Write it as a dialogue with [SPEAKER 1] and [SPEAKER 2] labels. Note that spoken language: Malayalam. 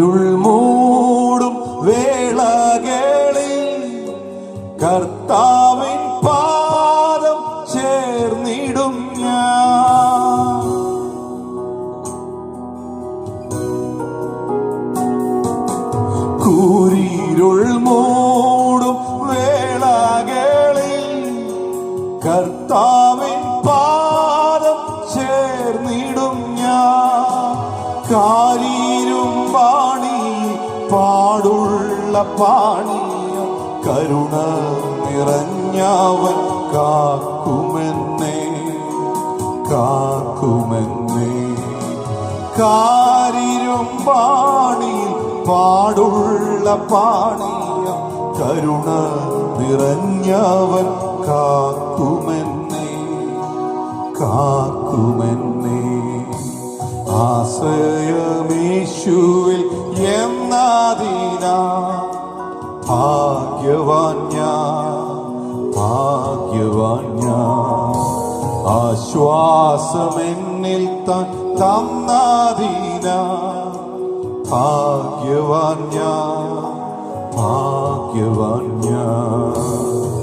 [SPEAKER 1] ഇരുൾ മൂടും വേളകളിൽ കർത്താവിൻ പാദം ചേർന്നിടും ഞാൻ. കൂരിരുൾ മൂടും വേളകളിൽ കർത്താവിൻ പാദം ചേർന്നിടും ഞാൻ. കാരീരും പാ പാടുള്ള പാണിയ കരുണ നിറഞ്ഞവൻ കാക്കുമെന്നേ കാക്കുമെന്നേ. കാരിരും പാണി പാടുള്ള പാണിയ കരുണ നിറഞ്ഞവൻ കാക്കുമെന്നേ കാക്കുമെന്നേ. ആശ്രയമേശുവിൽ എന്നാദീന ഭാഗ്യവാന്യ ഭാഗ്യവാന്യ ആശ്വാസമെന്നിൽ താൻ തന്നാദീന ഭാഗ്യവാന്യ ഞാൻ.